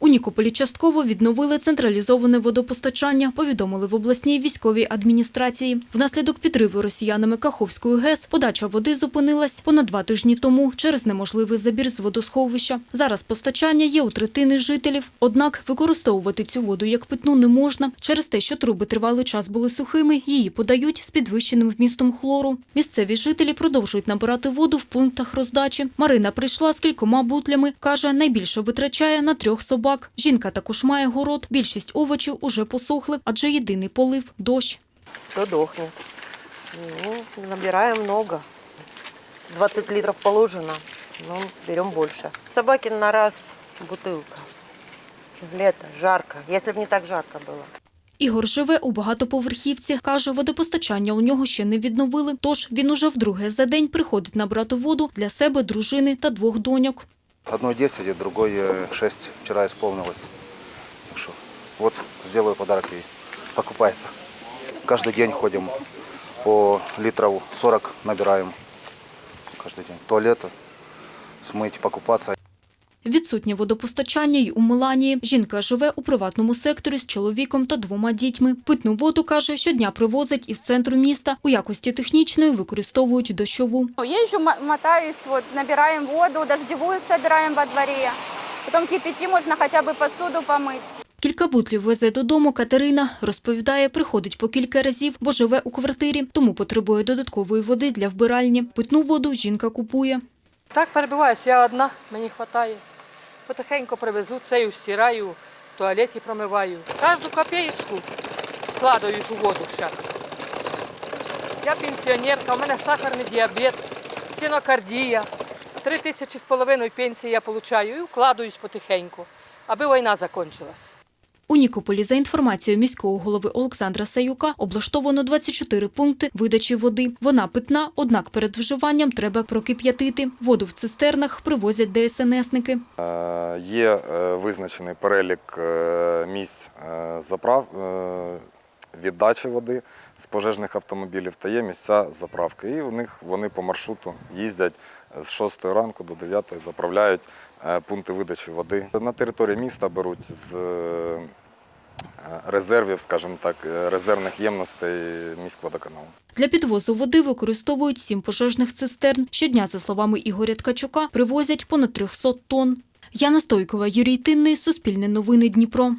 У Нікополі частково відновили централізоване водопостачання, повідомили в обласній військовій адміністрації. Внаслідок підриву росіянами Каховської ГЕС подача води зупинилась понад два тижні тому через неможливий забір з водосховища. Зараз постачання є у третини жителів, однак використовувати цю воду як питну не можна через те, що труби тривалий час були сухими, її подають з підвищеним вмістом хлору. Місцеві жителі продовжують набирати воду в пунктах роздачі. Марина прийшла з кількома бутлями. Каже, найбільше витрачає на трьох собак Жінка також має город. Більшість овочів уже посохли, адже єдиний полив – дощ. все дохнет. Ну, набираем много. 20 литров положено, но берем больше. Собаки на раз бутылка. Лето, жарко. Если бы не так жарко было. Ігор живе у багатоповерхівці. Каже, водопостачання у нього ще не відновили, тож він уже вдруге за день приходить набрати воду для себе, дружини та двох доньок. Одной 10, а другой э, 6 вчера исполнилось. Так вот сделаю подарок ей. Покупается. Каждый день ходим по литров 40 набираем. Каждый день. Туалет, смыть, покупаться. Відсутнє водопостачання й у Миланії. Жінка живе у приватному секторі з чоловіком та двома дітьми. Питну воду, каже, щодня привозить із центру міста. У якості технічної використовують дощову. Езжу, м- мотаюсь, вот, набираем воду, дождевую собираем во дворе. Потом кипятим, можно хотя бы посуду помыть. Кілька бутлів везе додому Катерина. Розповідає, приходить по кілька разів, бо живе у квартирі, тому потребує додаткової води для вбиральні. Питну воду жінка купує. Так перебуваюся, я одна, мені вистачає. Потихеньку привезу, цею стираю, в туалеті промиваю. Кожну копеєчку вкладаю у воду зараз. Я пенсіонерка, у мене сахарний діабет, синокардія. Три тисячі з половиною пенсії я отримую і вкладаюсь потихеньку, аби війна закінчилась. У Нікополі, за інформацією міського голови Олександра Саюка, облаштовано 24 пункти видачі води. Вона питна, однак перед вживанням треба прокип'ятити. Воду в цистернах привозять ДСНСники. Е, Є е, визначений перелік е, місць заправ віддачі води з пожежних автомобілів та є місця заправки. І у них вони по маршруту їздять з 6 ранку до 9 заправляють пункти видачі води. На території міста беруть з резервів, скажімо так, е, резервних ємностей міськводоканалу. Для підвозу води використовують сім пожежних цистерн. Щодня, за словами Ігоря Ткачука, привозять понад 300 тонн. Яна Стойкова, Юрій Тинний, Суспільне новини Дніпро.